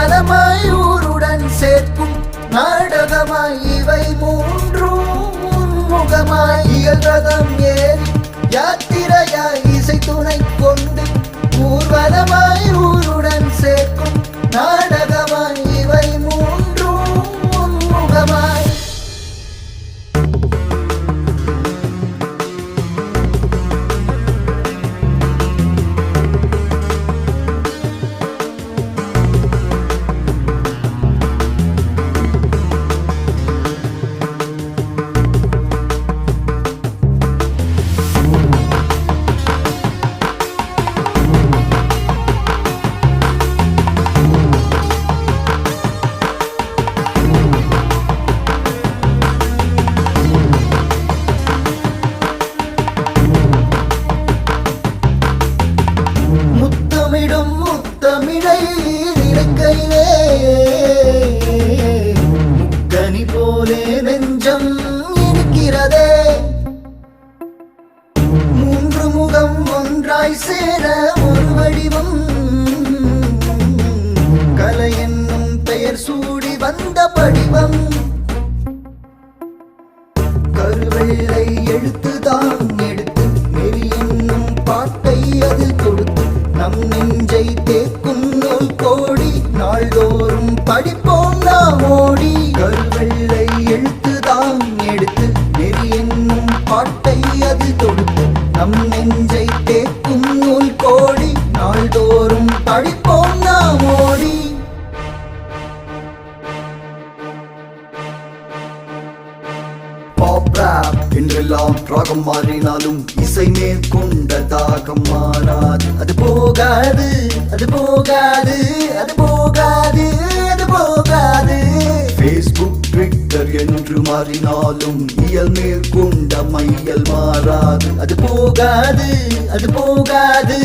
ஊர்வலமாய் ஊருடன் சேர்க்கும் நாடகமாய் இவை மூன்றும் முகமாய் இயல்ரதம் ஏறி யாத்திரையாய் முத்தமிழை நினைக்கையிலே கனி போலே நெஞ்சம் இருக்கிறதே. மூன்று முகம் ஒன்றாய் சேர ஒரு வடிவம். கலை என்னும் பெயர் சூடி வந்த படிவம். கருவெள்ளை எழுத்துதான் எடுத்து நெறி என்னும் பாட்டை அது கொடுத்து நம் நெஞ்சை தேக்கும் படிப்போம் நாம் ஓடி. கருவெள்ளை எழுத்துதான் எடுத்து நெறி என்னும் பாட்டை அதில் தொடுத்து நம் நெஞ்சை தேக்கும் நூல் கோடி. நாள்தோறும் படிப்போம் நாம் ஓடி. என்றெல்லாம் ராகம் மாறினாலும் இசை மேற்கொண்ட தாகம் மாறாது. அது போகாது அது போகாது அது போகாது. ட்விட்டர் என்று மாறினாலும் இயல் மேற்கொண்ட மையல் மாறாது. அது போகாது அது போகாது.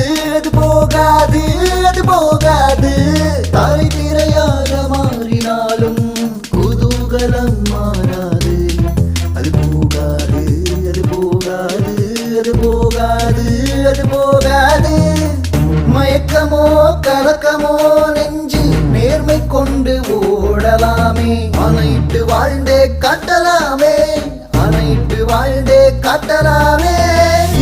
காட்டலாமே. அனைத்து வாழ்ந்தே காட்டலாமே.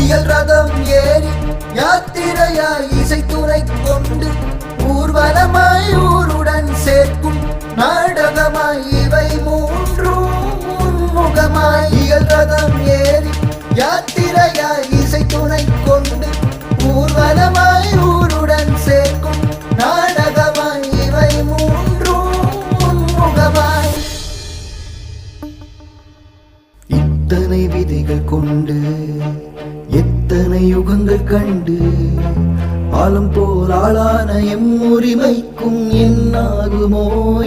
இயல் ரதம் ஏறி யாத்திரையாய் இசைத்துறை கொண்டு ஊர்வலமாய் ஊருடன் சேர்க்கும் நாடகமாய் இவை மூன்றும் முகமாய். இயல் ரதம் ஏறி யாத்திரையாய் எத்தனை விதைகள் கொண்டு எத்தனை யுகங்கள் கண்டு ஆலம் போல் ஆளான எம் உரிமைக்கும் என்னாகுமோ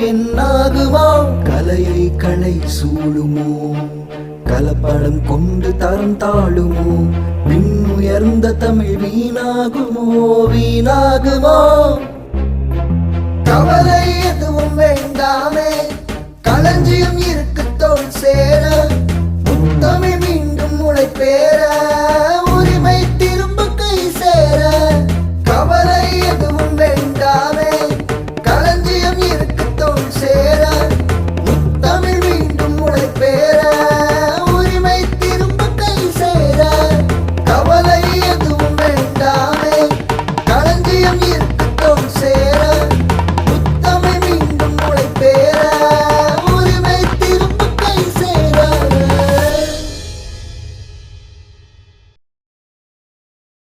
என்னாகுமா? கலையை களை சூழுமோ கலப்படம் கொண்டு தரம் தாழுமோ உயர்ந்த தமிழ் வீணாகுமோ வீணாகுமோ? கவலை எதுவும் வேண்டாமே களஞ்சியம் இருக்கு தோல் சே pera